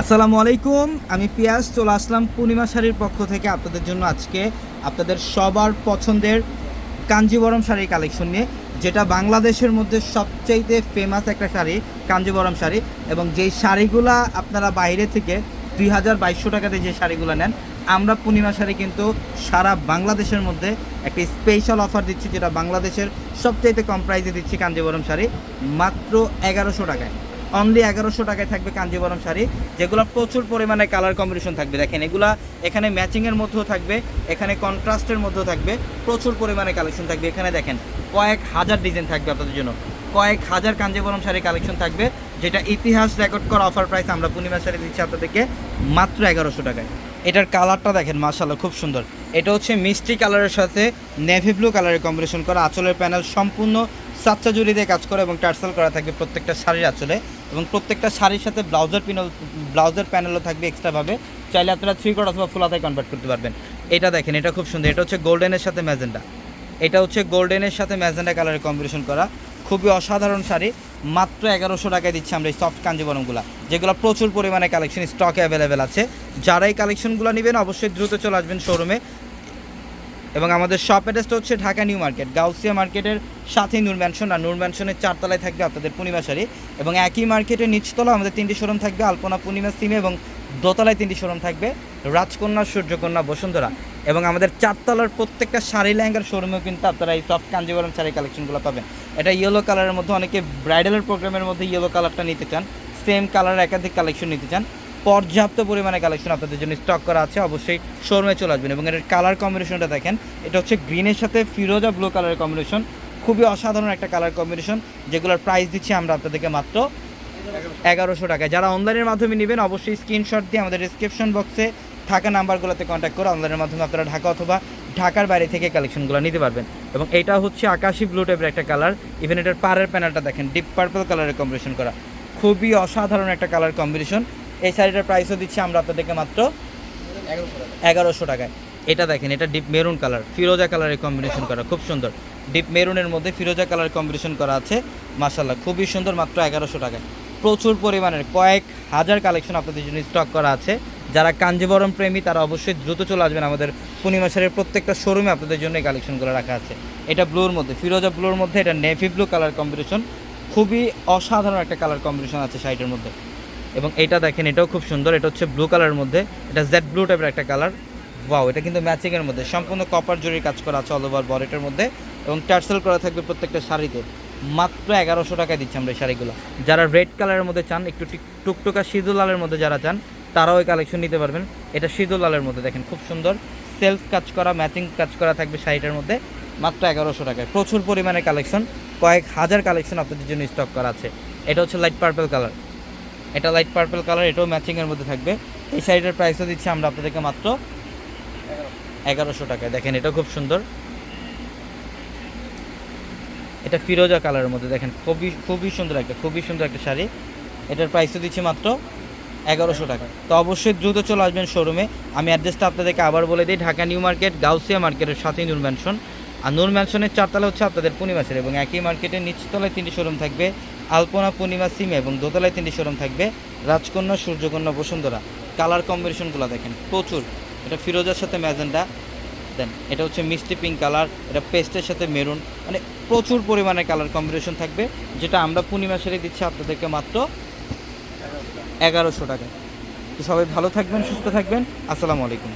আসসালামু আলাইকুম, আমি পিয়াস চলে আসলাম পূর্ণিমা শাড়ির পক্ষ থেকে আপনাদের জন্য আজকে আপনাদের সবার পছন্দের কাঞ্জিবরম শাড়ির কালেকশন নিয়ে, যেটা বাংলাদেশের মধ্যে সবচাইতে ফেমাস একটা শাড়ি, কাঞ্জিবরম শাড়ি। এবং যেই শাড়িগুলা আপনারা বাইরে থেকে দুই হাজার বাইশশো টাকাতে যে শাড়িগুলো নেন, আমরা পূর্ণিমা শাড়ি কিন্তু সারা বাংলাদেশের মধ্যে একটা স্পেশাল অফার দিচ্ছি, যেটা বাংলাদেশের সবচাইতে কম প্রাইসে দিচ্ছি কাঞ্জিবরম শাড়ি, মাত্র এগারোশো টাকায়। অনলি এগারোশো টাকায় থাকবে কাঞ্জিবরম শাড়ি, যেগুলো প্রচুর পরিমাণে কালার কম্বিনেশন থাকবে। দেখেন, এগুলা এখানে ম্যাচিংয়ের মধ্যেও থাকবে, এখানে কন্ট্রাস্টের মধ্যেও থাকবে, প্রচুর পরিমাণে কালেকশন থাকবে। এখানে দেখেন, কয়েক হাজার ডিজাইন থাকবে আপনাদের জন্য। কয়েক হাজার কাঞ্জিবরম শাড়ি কালেকশন থাকবে। যেটা ইতিহাস রেকর্ড করা অফার প্রাইস আমরা পূর্ণিমা শাড়ি দিচ্ছি আপনাদেরকে মাত্র এগারোশো টাকায়। এটার কালারটা দেখেন মার্শাল্লাহ খুব সুন্দর। এটা হচ্ছে মিষ্টি কালারের সাথে নেভি ব্লু কালারের কম্বিনেশন করা। আঁচলের প্যানেল সম্পূর্ণ সাচ্চা জুড়ি দিয়ে কাজ করে এবং টার্সেল করা থাকবে প্রত্যেকটা শাড়ির আঁচলে এবং প্রত্যেকটা শাড়ির সাথে ব্লাউজার পিনল ব্লাউজার প্যানেলও থাকবে এক্সট্রাভাবে চাইলে আপনারা থ্রি কোট অথবা ফুলাতে কনভার্ট করতে পারবেন। এটা দেখেন, এটা খুব সুন্দর। এটা হচ্ছে গোল্ডেনের সাথে ম্যাজেন্ডা। এটা হচ্ছে গোল্ডেনের সাথে ম্যাজেন্ডা কালারের কম্বিনেশন করা। খুবই অসাধারণ শাড়ি। মাত্র এগারোশো টাকায় দিচ্ছি আমরা এই সফট কাঞ্জিবরমগুলো যেগুলো প্রচুর পরিমাণে কালেকশন স্টকে অ্যাভেলেবেল আছে। যারা এই কালেকশনগুলো নেবেন, অবশ্যই দ্রুত চলে আসবেন শোরুমে এবং আমাদের শপ অ্যাড্রেসটা হচ্ছে ঢাকা নিউ মার্কেট, গাউসিয়া মার্কেটের সাথেই নূর ম্যানশন আর নূর ম্যানশনের চারতলায় থাকবে আপনাদের পূর্ণিমা শাড়ি। এবং একই মার্কেটের নিচতলা আমাদের তিনটি শোরুম থাকবে, আলপনা পূর্ণিমা সিমে এবং দোতলায় তিনটি শোরুম থাকবে, রাজকন্যা, সূর্যকন্যা, বসুন্ধরা। এবং আমাদের চারতলার প্রত্যেকটা শাড়ি লেহেঙ্গার শোরুমেও কিন্তু আপনারা এই সফট কাঞ্জিবরম শাড়ি কালেকশনগুলো পাবেন। এটা ইয়েলো কালারের মধ্যে অনেকে ব্রাইডালের প্রোগ্রামের মধ্যে ইয়েলো কালারটা নিতে চান সেম কালারের একাধিক কালেকশন নিতে চান, পর্যাপ্ত পরিমাণে কালেকশন আপনাদের জন্য স্টক করা আছে, অবশ্যই শোরুমে চলে আসবেন। এবং এর কালার কম্বিনেশনটা দেখেন, এটা হচ্ছে গ্রিনের সাথে ফিরোজা ব্লু কালারের কম্বিনেশন খুবই অসাধারণ একটা কালার কম্বিনেশন যেগুলোর প্রাইস দিচ্ছি আমরা আপনাদেরকে মাত্র এগারোশো টাকায়। যারা অনলাইনের মাধ্যমে নেবেন, অবশ্যই স্ক্রিনশট দিয়ে আমাদের ডিসক্রিপশন বক্সে থাকা নাম্বারগুলোতে কন্ট্যাক্ট করে অনলাইনের মাধ্যমে আপনারা ঢাকা অথবা ঢাকার বাইরে থেকে কালেকশনগুলো নিতে পারবেন। এবং এটা হচ্ছে আকাশি ব্লু টাইপের একটা কালার ইভেন এটার পাড়ের প্যানেলটা দেখেন ডিপ পার্পল কালারের কম্বিনেশন করা। খুবই অসাধারণ একটা কালার কম্বিনেশন এই শাড়িটার প্রাইসও দিচ্ছি আমরা আপনাদেরকে মাত্র এগারোশো টাকায়। এটা দেখেন, এটা ডিপ মেরুন কালার ফিরোজা কালারের কম্বিনেশন করা, খুব সুন্দর। ডিপ মেরুনের মধ্যে ফিরোজা কালার কম্বিনেশন করা আছে মাসাল্লাহ খুবই সুন্দর, মাত্র এগারোশো টাকায়। প্রচুর পরিমাণের কয়েক হাজার কালেকশন আপনাদের জন্য স্টক করা আছে। যারা কাঞ্জিবরম প্রেমী, তারা অবশ্যই দ্রুত চলে আসবেন আমাদের পূর্ণিমা শাড়ির প্রত্যেকটা শোরুমে আপনাদের জন্য এই কালেকশনগুলো রাখা আছে। এটা ব্লুর মধ্যে ফিরোজা ব্লুর মধ্যে, এটা নেভি ব্লু কালার কম্বিনেশন খুবই অসাধারণ একটা কালার কম্বিনেশন আছে শাড়িটার মধ্যে। এবং এটা দেখেন, এটাও খুব সুন্দর, এটা হচ্ছে ব্লু কালারের মধ্যে, এটা জেড ব্লু টাইপের একটা কালার ওয়াও এটা কিন্তু ম্যাচিংয়ের মধ্যে, সম্পূর্ণ কপার জরির কাজ করা আছে অল ওভার বডিটার মধ্যে। এবং টার্সেল করা থাকবে প্রত্যেকটা শাড়িতে। মাত্র এগারোশো টাকায় দিচ্ছি আমরা এই শাড়িগুলো। যারা রেড কালারের মধ্যে চান, একটু টিক- টুকটুকা সিঁদুর লালের মধ্যে যারা চান তারাও এই কালেকশন নিতে পারবেন। এটা সিঁদুর লালের মধ্যে দেখেন, খুব সুন্দর। সেলফ কাজ করা ম্যাচিং কাজ করা থাকবে শাড়িটার মধ্যে, মাত্র এগারোশো টাকায়। প্রচুর পরিমাণে কালেকশন কয়েক হাজার কালেকশন আপনাদের জন্য স্টক করা আছে। এটা হচ্ছে লাইট পার্পল কালার এটা লাইট পার্পল কালার এটাও ম্যাচিংয়ের মধ্যে থাকবে। এই শাড়িটার প্রাইসও দিচ্ছি আমরা আপনাদেরকে মাত্র এগারোশো টাকায়। দেখেন এটা খুব সুন্দর। এটা ফিরোজা কালারের মধ্যে দেখেন, খুবই খুবই সুন্দর একটা, খুবই সুন্দর একটা শাড়ি। এটার প্রাইসও দিচ্ছি মাত্র এগারোশো টাকা। তো অবশ্যই দ্রুত চলে আসবেন শোরুমে আমি অ্যাড্রেসটা আপনাদেরকে আবার বলে দিই, ঢাকা নিউ মার্কেট, গাউসিয়া মার্কেটের সাথেই নূর ম্যানশন আর নূর ম্যানশনের চারতলা হচ্ছে আপনাদের পূর্ণিমাসের এবং একই মার্কেটের নিচতলায় তিনটি শোরুম থাকবে। আলপনা পূর্ণিমা সিমে এবং দোতলায় তিনটি শোরুম থাকবে। রাজকন্যা, সূর্যকন্যা, বসুন্ধরা। কালার কম্বিনেশনগুলো দেখেন, প্রচুর। এটা ফিরোজার সাথে ম্যাজেন্ডা দেন, এটা হচ্ছে মিষ্টি পিঙ্ক কালার এটা পেস্টের সাথে মেরুন। মানে প্রচুর পরিমাণে কালার কম্বিনেশন থাকবে। যেটা আমরা পূর্ণিমা সেরে দিচ্ছি আপনাদেরকে মাত্র এগারোশো টাকা। তো সবাই ভালো থাকবেন সুস্থ থাকবেন। আসসালামু আলাইকুম।